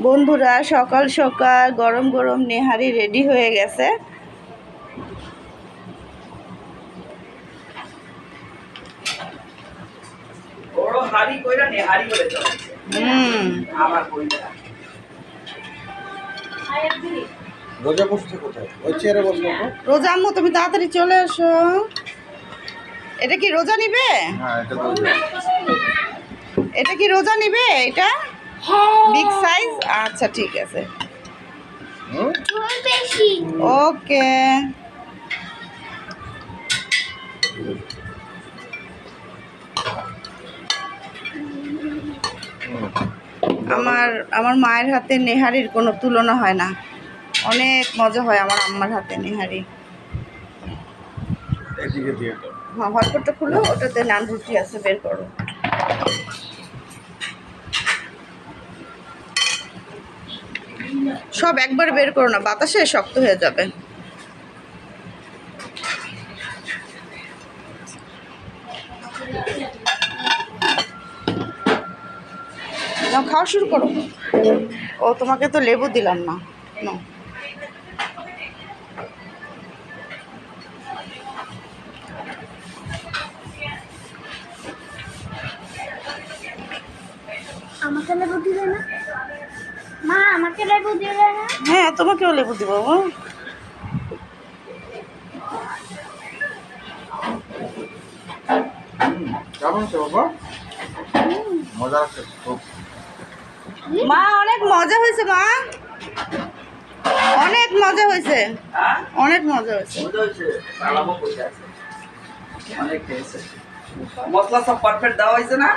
বন্ধুরা সকাল সকাল গরম গরম নেহারি রেডি হয়ে গেছে। রোজা বসছে কোথায়? ওই চেয়ারে বসল তো। রোজা আম্মু তুমি তাড়াতাড়ি চলে এসো। এটা কি রোজা নিবে? হ্যাঁ এটা রোজা। এটা কি রোজা নিবে এটা? বিগ সাইজ আচ্ছা ঠিক আছে। ওকে। আমার আমার মায়ের হাতে নেহারির কোনো তুলনা হয় না। অনেক মজা হয় আমার আম্মার হাতে নেহারি। হ্যাঁ হটপটটা খুলো ওটাতে নান রুটি আছে বের করো। সব একবার বের করো না, বাতাসে শক্ত হয়ে যাবে। খাওয়া শুরু করো। ও, তোমাকে তো লেবু দিলাম না। আমাকে লেবু দিলে না? মা আমাকে লেবু দিলে না। হ্যাঁ তোমাকেও লেবু দিব বাবা। কেমন আছে বাবা? মজা মা অনেক মজা হয়েছে মা। অনেক মজা হয়েছে। হ্যাঁ অনেক মজা হয়েছে। মশলা সব পারফেক্ট দেওয়া হয়েছে না?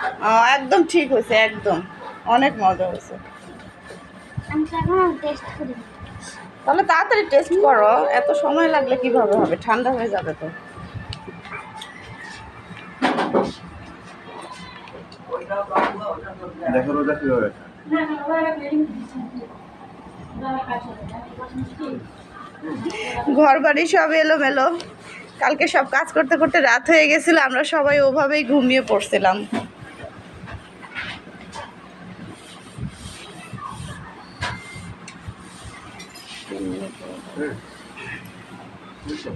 একদম ঠিক হয়েছে একদম। অনেক মজা হয়েছে। তাহলে তাড়াতাড়ি টেস্ট করো। এত সময় লাগলে কীভাবে হবে? ঠান্ডা হয়ে যাবে তো। দেখো রোজা কীভাবে ঘর বাড়ি সব এলোমেলো। কালকে সব কাজ করতে করতে রাত হয়ে গেছিল আমরা সবাই ওভাবেই ঘুমিয়ে পড়ছিলাম। 네. 그렇죠.